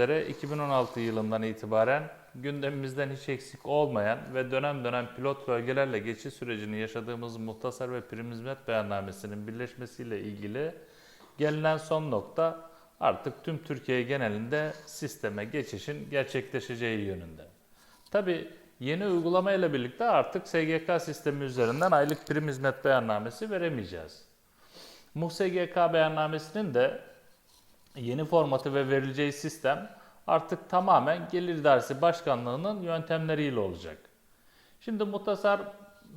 üzere 2016 yılından itibaren gündemimizden hiç eksik olmayan ve dönem dönem pilot bölgelerle geçiş sürecini yaşadığımız muhtasar ve prim hizmet beyannamesinin birleşmesiyle ilgili gelinen son nokta artık tüm Türkiye genelinde sisteme geçişin gerçekleşeceği yönünde. Tabi yeni uygulamayla birlikte artık SGK sistemi üzerinden aylık prim hizmet beyannamesi veremeyeceğiz. MUSGK beyannamesinin de yeni formatı ve verileceği sistem artık tamamen Gelir İdaresi Başkanlığı'nın yöntemleriyle olacak. Şimdi muhtasar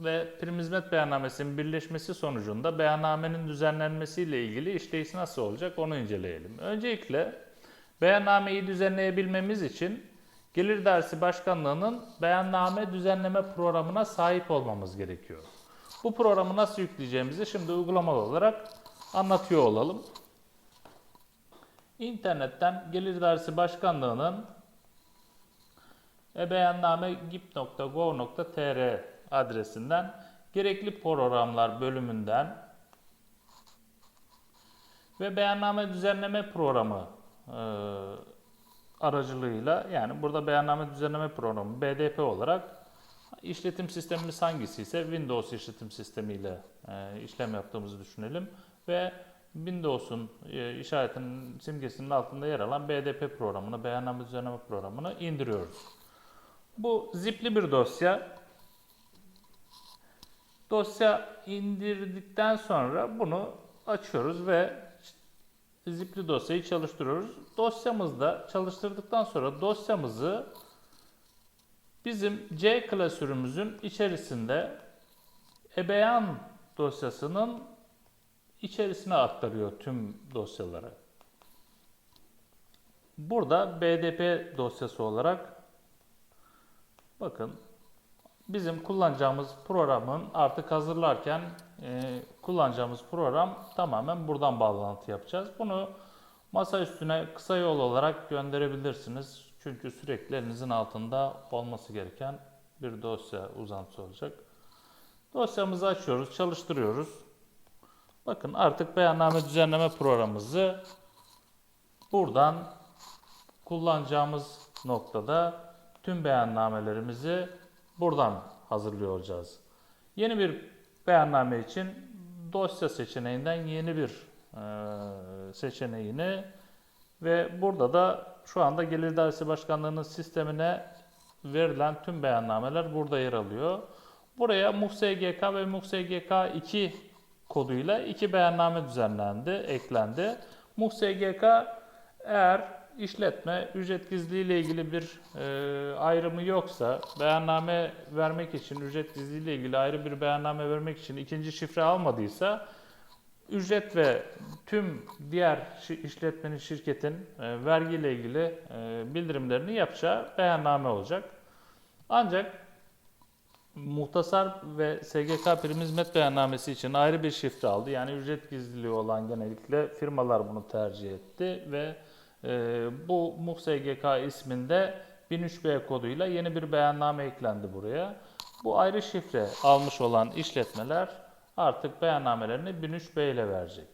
ve prim hizmet beyannamesinin birleşmesi sonucunda beyannamenin düzenlenmesiyle ilgili işleyiş nasıl olacak onu inceleyelim. Öncelikle beyannameyi düzenleyebilmemiz için Gelir İdaresi Başkanlığı'nın beyanname düzenleme programına sahip olmamız gerekiyor. Bu programı nasıl yükleyeceğimizi şimdi uygulamalı olarak anlatıyor olalım. İnternetten Gelir İdaresi Başkanlığı'nın ebeyanname.gip.gov.tr adresinden gerekli programlar bölümünden ve beyanname düzenleme programı e, aracılığıyla yani burada beyanname düzenleme programı BDP olarak işletim sistemimiz hangisi ise Windows işletim sistemiyle e, işlem yaptığımızı düşünelim ve Windows'un e, işaretinin simgesinin altında yer alan BDP programını, beyanname düzenleme programını indiriyoruz. Bu zipli bir dosya. Dosya indirdikten sonra bunu açıyoruz ve zipli dosyayı çalıştırıyoruz. Dosyamızda çalıştırdıktan sonra dosyamızı bizim C klasörümüzün içerisinde ebeyan dosyasının içerisine aktarıyor tüm dosyaları. Burada BDP dosyası olarak bakın bizim kullanacağımız programın artık hazırlarken e, kullanacağımız program tamamen buradan bağlantı yapacağız. Bunu masa üstüne kısa yol olarak gönderebilirsiniz. Çünkü sürekli elinizin altında olması gereken bir dosya uzantısı olacak. Dosyamızı açıyoruz, çalıştırıyoruz. Bakın artık beyanname düzenleme programımızı buradan kullanacağımız noktada tüm beyannamelerimizi buradan hazırlıyor olacağız. Yeni bir beyanname için dosya seçeneğinden yeni bir e, seçeneğini ve burada da şu anda Gelir İdaresi Başkanlığı'nın sistemine verilen tüm beyannameler burada yer alıyor. Buraya MUFSGK ve MUFSGK 2 koduyla iki beyanname düzenlendi, eklendi. MUFSGK eğer işletme ücret gizliliği ile ilgili bir e, ayrımı yoksa, beyanname vermek için, ücret gizliliği ile ilgili ayrı bir beyanname vermek için ikinci şifre almadıysa, ücret ve tüm diğer işletmenin, şirketin e, vergi ile ilgili e, bildirimlerini yapacağı beyanname olacak. Ancak Muhtasar ve SGK prim hizmet beyannamesi için ayrı bir şifre aldı. Yani ücret gizliliği olan genellikle firmalar bunu tercih etti ve e, bu MUF SGK isminde 1003B koduyla yeni bir beyanname eklendi buraya. Bu ayrı şifre almış olan işletmeler artık beyannamelerini 1003B ile verecek.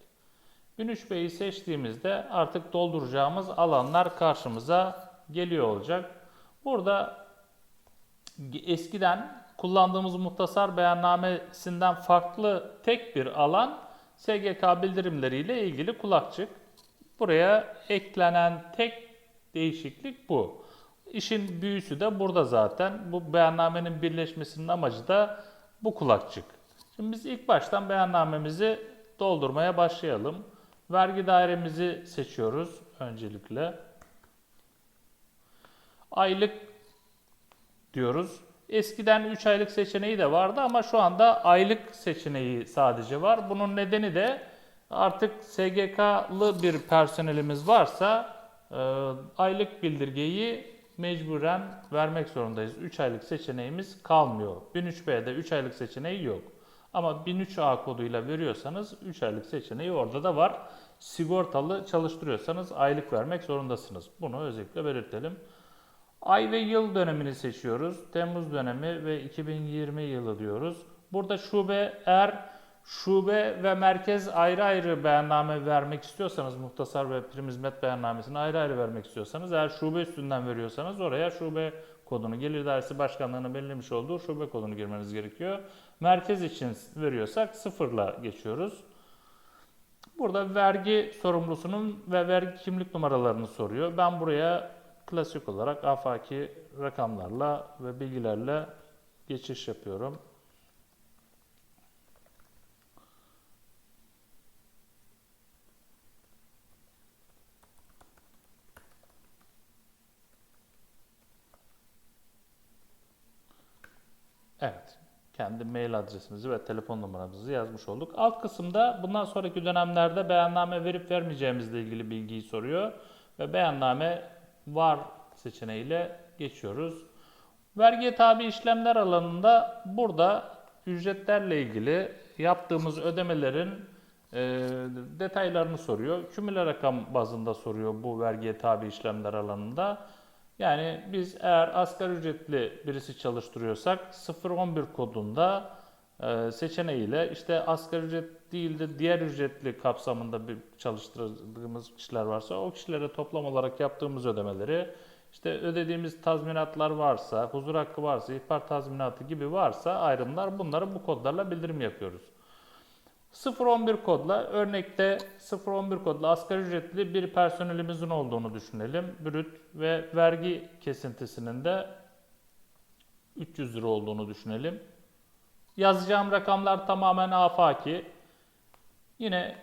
1003B'yi seçtiğimizde artık dolduracağımız alanlar karşımıza geliyor olacak. Burada eskiden kullandığımız muhtasar beyannamesinden farklı tek bir alan SGK bildirimleriyle ilgili kulakçık. Buraya eklenen tek değişiklik bu. İşin büyüsü de burada zaten. Bu beyannamenin birleşmesinin amacı da bu kulakçık. Şimdi biz ilk baştan beyannamemizi doldurmaya başlayalım. Vergi dairemizi seçiyoruz öncelikle. Aylık diyoruz. Eskiden 3 aylık seçeneği de vardı ama şu anda aylık seçeneği sadece var. Bunun nedeni de artık SGK'lı bir personelimiz varsa e, aylık bildirgeyi mecburen vermek zorundayız. 3 aylık seçeneğimiz kalmıyor. 1003B'de 3 aylık seçeneği yok. Ama 1003A koduyla veriyorsanız 3 aylık seçeneği orada da var. Sigortalı çalıştırıyorsanız aylık vermek zorundasınız. Bunu özellikle belirtelim. Ay ve yıl dönemini seçiyoruz. Temmuz dönemi ve 2020 yılı diyoruz. Burada şube eğer Şube ve merkez ayrı ayrı beyanname vermek istiyorsanız, muhtasar ve prim hizmet beyannamesini ayrı ayrı vermek istiyorsanız, eğer şube üstünden veriyorsanız oraya şube kodunu, Gelir Dairesi Başkanlığı'nın belirlemiş olduğu şube kodunu girmeniz gerekiyor. Merkez için veriyorsak sıfırla geçiyoruz. Burada vergi sorumlusunun ve vergi kimlik numaralarını soruyor. Ben buraya klasik olarak afaki rakamlarla ve bilgilerle geçiş yapıyorum. Evet. Kendi mail adresimizi ve telefon numaramızı yazmış olduk. Alt kısımda bundan sonraki dönemlerde beyanname verip vermeyeceğimizle ilgili bilgiyi soruyor. Ve beyanname var seçeneğiyle geçiyoruz. Vergiye tabi işlemler alanında burada ücretlerle ilgili yaptığımız ödemelerin e, detaylarını soruyor. Kümüle rakam bazında soruyor bu vergiye tabi işlemler alanında. Yani biz eğer asgari ücretli birisi çalıştırıyorsak 011 kodunda seçeneğiyle işte asgari ücret değil de diğer ücretli kapsamında bir çalıştırdığımız kişiler varsa o kişilere toplam olarak yaptığımız ödemeleri işte ödediğimiz tazminatlar varsa, huzur hakkı varsa, ihbar tazminatı gibi varsa ayrımlar bunları bu kodlarla bildirim yapıyoruz. 011 kodla örnekte 011 kodla asgari ücretli bir personelimizin olduğunu düşünelim. Brüt ve vergi kesintisinin de 300 lira olduğunu düşünelim. Yazacağım rakamlar tamamen afaki. Yine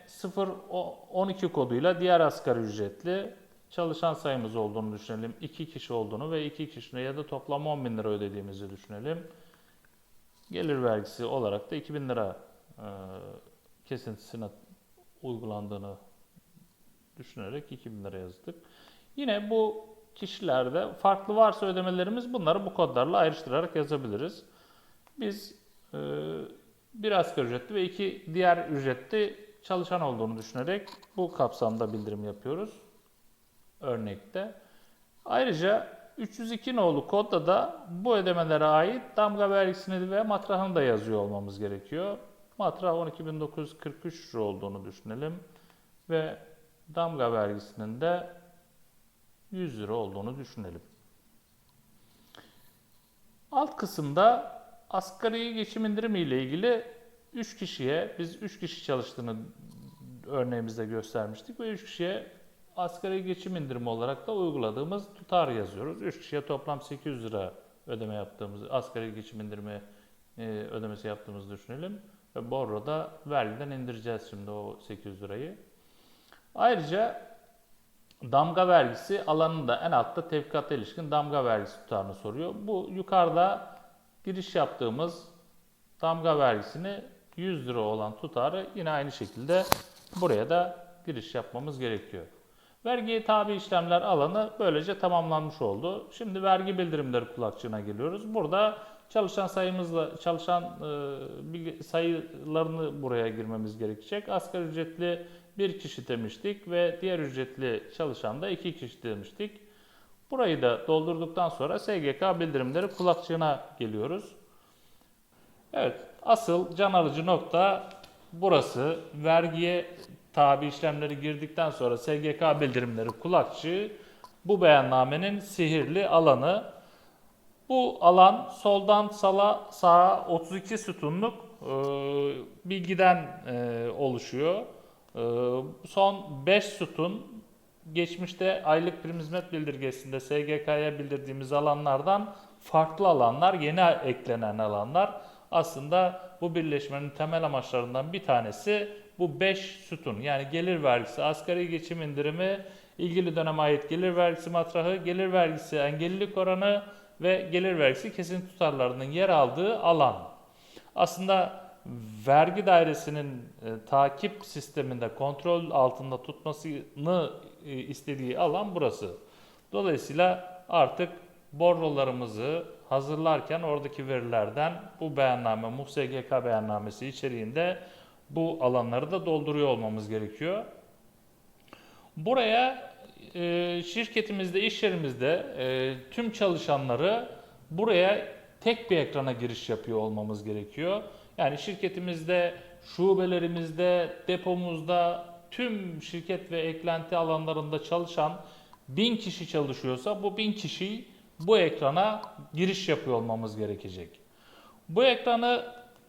012 koduyla diğer asgari ücretli çalışan sayımız olduğunu düşünelim. 2 kişi olduğunu ve 2 kişine ya da toplam 10 bin lira ödediğimizi düşünelim. Gelir vergisi olarak da 2000 lira e, kesintisine uygulandığını düşünerek 2000 lira yazdık. Yine bu kişilerde farklı varsa ödemelerimiz bunları bu kodlarla ayrıştırarak yazabiliriz. Biz bir asgari ücretli ve iki diğer ücretli çalışan olduğunu düşünerek bu kapsamda bildirim yapıyoruz. Örnekte. Ayrıca 302 nolu kodda da bu ödemelere ait damga vergisini ve matrahını da yazıyor olmamız gerekiyor. Matrah 12.943 lira olduğunu düşünelim ve damga vergisinin de 100 lira olduğunu düşünelim. Alt kısımda asgari geçim indirimi ile ilgili 3 kişiye, biz 3 kişi çalıştığını örneğimizde göstermiştik ve 3 kişiye asgari geçim indirimi olarak da uyguladığımız tutar yazıyoruz. 3 kişiye toplam 800 lira ödeme yaptığımız, asgari geçim indirimi e, ödemesi yaptığımızı düşünelim. Ve Borro'da vergiden indireceğiz şimdi o 800 lirayı. Ayrıca damga vergisi alanında en altta tevkikata ilişkin damga vergisi tutarını soruyor. Bu yukarıda giriş yaptığımız damga vergisini 100 lira olan tutarı yine aynı şekilde buraya da giriş yapmamız gerekiyor. Vergiye tabi işlemler alanı böylece tamamlanmış oldu. Şimdi vergi bildirimleri kulakçığına geliyoruz. Burada çalışan sayımızla çalışan e, sayılarını buraya girmemiz gerekecek. Asgari ücretli bir kişi demiştik ve diğer ücretli çalışan da iki kişi demiştik. Burayı da doldurduktan sonra SGK bildirimleri kulakçığına geliyoruz. Evet, asıl can alıcı nokta burası. Vergiye tabi işlemleri girdikten sonra SGK bildirimleri kulakçığı bu beyannamenin sihirli alanı. Bu alan soldan sala sağa 32 sütunluk e, bilgiden e, oluşuyor. E, son 5 sütun geçmişte aylık prim hizmet bildirgesinde SGK'ya bildirdiğimiz alanlardan farklı alanlar, yeni eklenen alanlar. Aslında bu birleşmenin temel amaçlarından bir tanesi bu 5 sütun yani gelir vergisi, asgari geçim indirimi, ilgili döneme ait gelir vergisi matrahı, gelir vergisi engellilik oranı ve gelir vergisi kesin tutarlarının yer aldığı alan. Aslında vergi dairesinin e, takip sisteminde kontrol altında tutmasını istediği alan burası. Dolayısıyla artık borrolarımızı hazırlarken oradaki verilerden bu beyanname, MUFSGK beyannamesi içeriğinde bu alanları da dolduruyor olmamız gerekiyor. Buraya e, şirketimizde, iş yerimizde e, tüm çalışanları buraya tek bir ekrana giriş yapıyor olmamız gerekiyor. Yani şirketimizde, şubelerimizde, depomuzda tüm şirket ve eklenti alanlarında çalışan 1000 kişi çalışıyorsa bu 1000 kişi bu ekrana giriş yapıyor olmamız gerekecek. Bu ekranı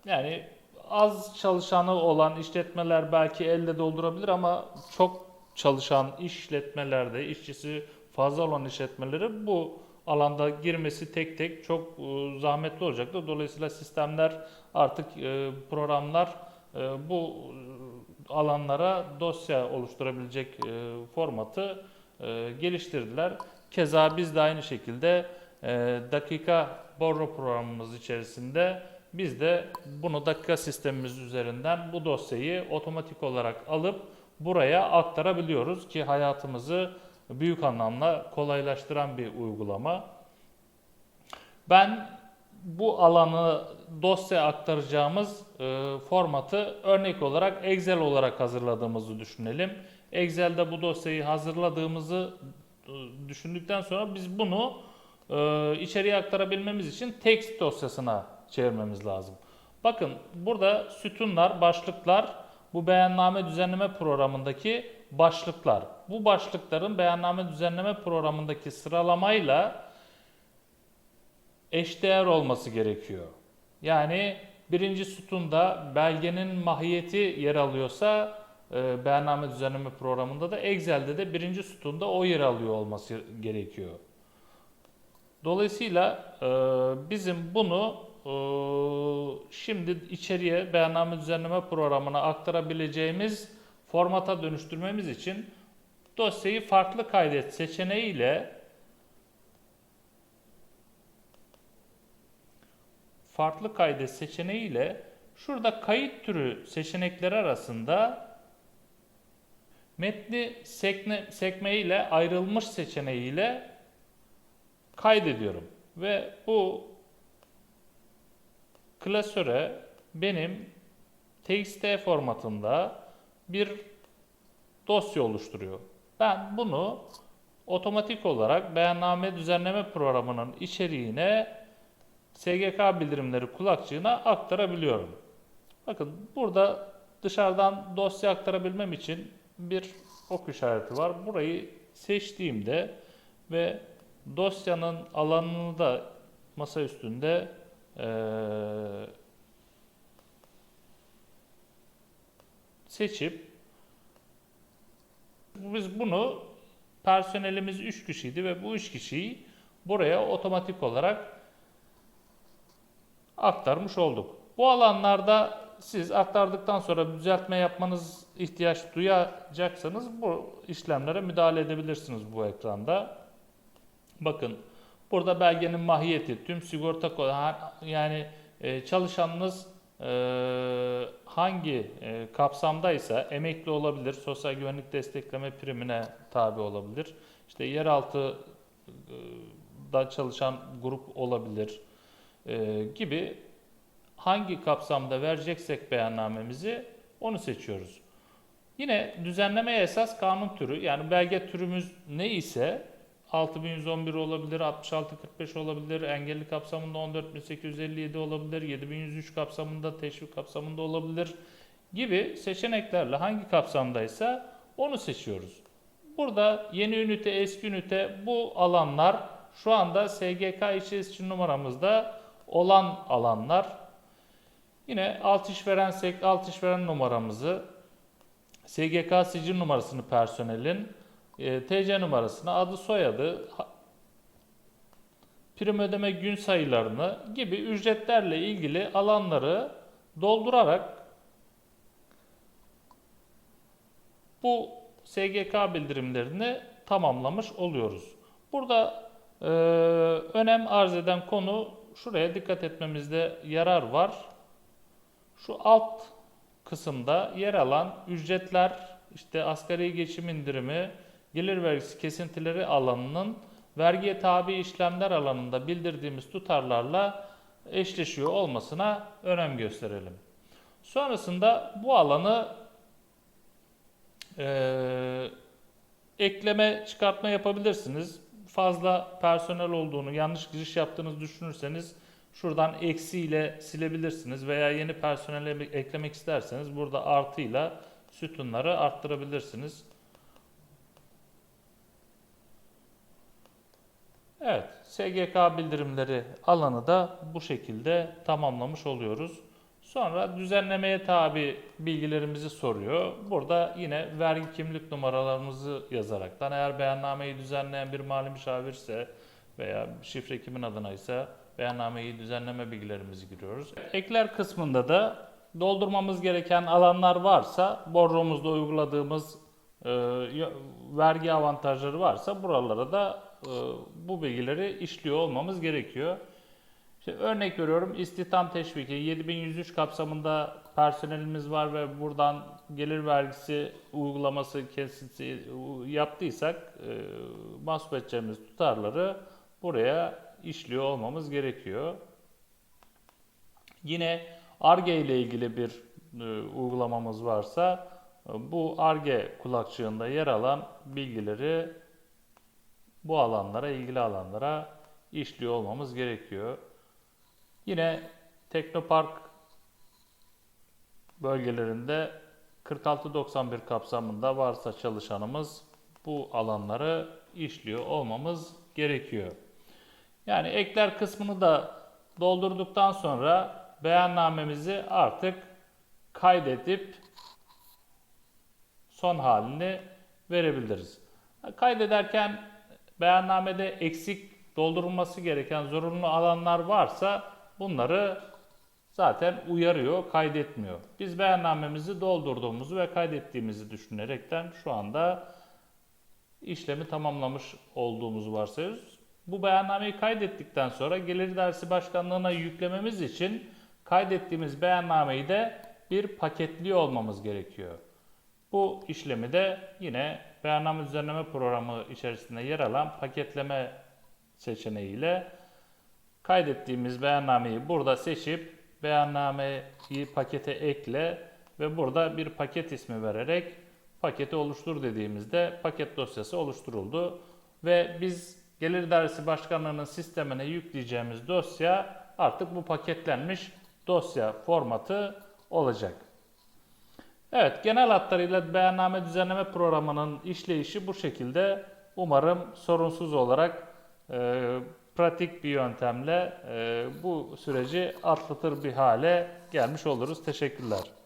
yani az çalışanı olan işletmeler belki elde doldurabilir ama çok çalışan işletmelerde işçisi fazla olan işletmeleri bu alanda girmesi tek tek çok e, zahmetli olacaktır. Dolayısıyla sistemler artık e, programlar e, bu alanlara dosya oluşturabilecek e, formatı e, geliştirdiler. Keza biz de aynı şekilde e, dakika borro programımız içerisinde biz de bunu dakika sistemimiz üzerinden bu dosyayı otomatik olarak alıp buraya aktarabiliyoruz ki hayatımızı büyük anlamda kolaylaştıran bir uygulama. Ben bu alanı dosya aktaracağımız e, formatı örnek olarak Excel olarak hazırladığımızı düşünelim. Excel'de bu dosyayı hazırladığımızı e, düşündükten sonra biz bunu e, içeriye aktarabilmemiz için text dosyasına çevirmemiz lazım. Bakın burada sütunlar, başlıklar bu beyanname düzenleme programındaki başlıklar. Bu başlıkların beyanname düzenleme programındaki sıralamayla eşdeğer olması gerekiyor. Yani birinci sütunda belgenin mahiyeti yer alıyorsa e, beyanname düzenleme programında da Excel'de de birinci sütunda o yer alıyor olması gerekiyor. Dolayısıyla e, bizim bunu e, şimdi içeriye beyanname düzenleme programına aktarabileceğimiz formata dönüştürmemiz için dosyayı farklı kaydet seçeneğiyle farklı kaydet seçeneğiyle şurada kayıt türü seçenekleri arasında metni sekme, sekme ile ayrılmış seçeneğiyle kaydediyorum. Ve bu klasöre benim txt formatında bir dosya oluşturuyor. Ben bunu otomatik olarak beyanname düzenleme programının içeriğine SGK bildirimleri kulakçığına aktarabiliyorum. Bakın burada dışarıdan dosya aktarabilmem için bir ok işareti var. Burayı seçtiğimde ve dosyanın alanını da masa üstünde eee, seçip biz bunu personelimiz 3 kişiydi ve bu 3 kişiyi buraya otomatik olarak aktarmış olduk. Bu alanlarda siz aktardıktan sonra düzeltme yapmanız ihtiyaç duyacaksanız bu işlemlere müdahale edebilirsiniz bu ekranda. Bakın burada belgenin mahiyeti, tüm sigorta yani e, çalışanınız e, hangi e, kapsamdaysa emekli olabilir, sosyal güvenlik destekleme primine tabi olabilir. İşte yeraltı da çalışan grup olabilir e, gibi hangi kapsamda vereceksek beyannamemizi onu seçiyoruz. Yine düzenlemeye esas kanun türü yani belge türümüz ne ise 6111 olabilir, 6645 olabilir, engelli kapsamında 14857 olabilir, 7103 kapsamında, teşvik kapsamında olabilir gibi seçeneklerle hangi kapsamdaysa onu seçiyoruz. Burada yeni ünite, eski ünite bu alanlar şu anda SGK işçi numaramızda olan alanlar. Yine alt işveren, alt işveren numaramızı, SGK sicil numarasını personelin, e, TC numarasını, adı soyadı, prim ödeme gün sayılarını gibi ücretlerle ilgili alanları doldurarak bu SGK bildirimlerini tamamlamış oluyoruz. Burada e, önem arz eden konu şuraya dikkat etmemizde yarar var. Şu alt kısımda yer alan ücretler, işte asgari geçim indirimi, gelir vergisi kesintileri alanının vergiye tabi işlemler alanında bildirdiğimiz tutarlarla eşleşiyor olmasına önem gösterelim. Sonrasında bu alanı e, ekleme çıkartma yapabilirsiniz. Fazla personel olduğunu, yanlış giriş yaptığınızı düşünürseniz Şuradan eksi ile silebilirsiniz veya yeni personele eklemek isterseniz burada artıyla sütunları arttırabilirsiniz. Evet, SGK bildirimleri alanı da bu şekilde tamamlamış oluyoruz. Sonra düzenlemeye tabi bilgilerimizi soruyor. Burada yine vergi kimlik numaralarımızı yazaraktan eğer beyannameyi düzenleyen bir mali müşavirse veya şifre kimin adına ise beyannameyi düzenleme bilgilerimizi giriyoruz. Ekler kısmında da doldurmamız gereken alanlar varsa borcumuzda uyguladığımız e, vergi avantajları varsa buralara da e, bu bilgileri işliyor olmamız gerekiyor. İşte örnek veriyorum istihdam teşviki 7103 kapsamında personelimiz var ve buradan gelir vergisi uygulaması kesiti yaptıysak e, mahsup edeceğimiz tutarları buraya işliyor olmamız gerekiyor. Yine ARGE ile ilgili bir e, uygulamamız varsa e, bu ARGE kulakçığında yer alan bilgileri bu alanlara, ilgili alanlara işliyor olmamız gerekiyor. Yine Teknopark bölgelerinde 4691 kapsamında varsa çalışanımız bu alanları işliyor olmamız gerekiyor. Yani ekler kısmını da doldurduktan sonra beyannamemizi artık kaydedip son halini verebiliriz. Kaydederken beyannamede eksik doldurulması gereken zorunlu alanlar varsa bunları zaten uyarıyor, kaydetmiyor. Biz beyannamemizi doldurduğumuzu ve kaydettiğimizi düşünerekten şu anda işlemi tamamlamış olduğumuzu varsayıyoruz. Bu beyannameyi kaydettikten sonra Gelir Dersi Başkanlığı'na yüklememiz için kaydettiğimiz beyannameyi de bir paketliyor olmamız gerekiyor. Bu işlemi de yine beyanname düzenleme programı içerisinde yer alan paketleme seçeneğiyle kaydettiğimiz beyannameyi burada seçip beyannameyi pakete ekle ve burada bir paket ismi vererek paketi oluştur dediğimizde paket dosyası oluşturuldu ve biz Gelir Dairesi Başkanlığı'nın sistemine yükleyeceğimiz dosya artık bu paketlenmiş dosya formatı olacak. Evet, genel hatlarıyla beyanname düzenleme programının işleyişi bu şekilde. Umarım sorunsuz olarak e, pratik bir yöntemle e, bu süreci atlatır bir hale gelmiş oluruz. Teşekkürler.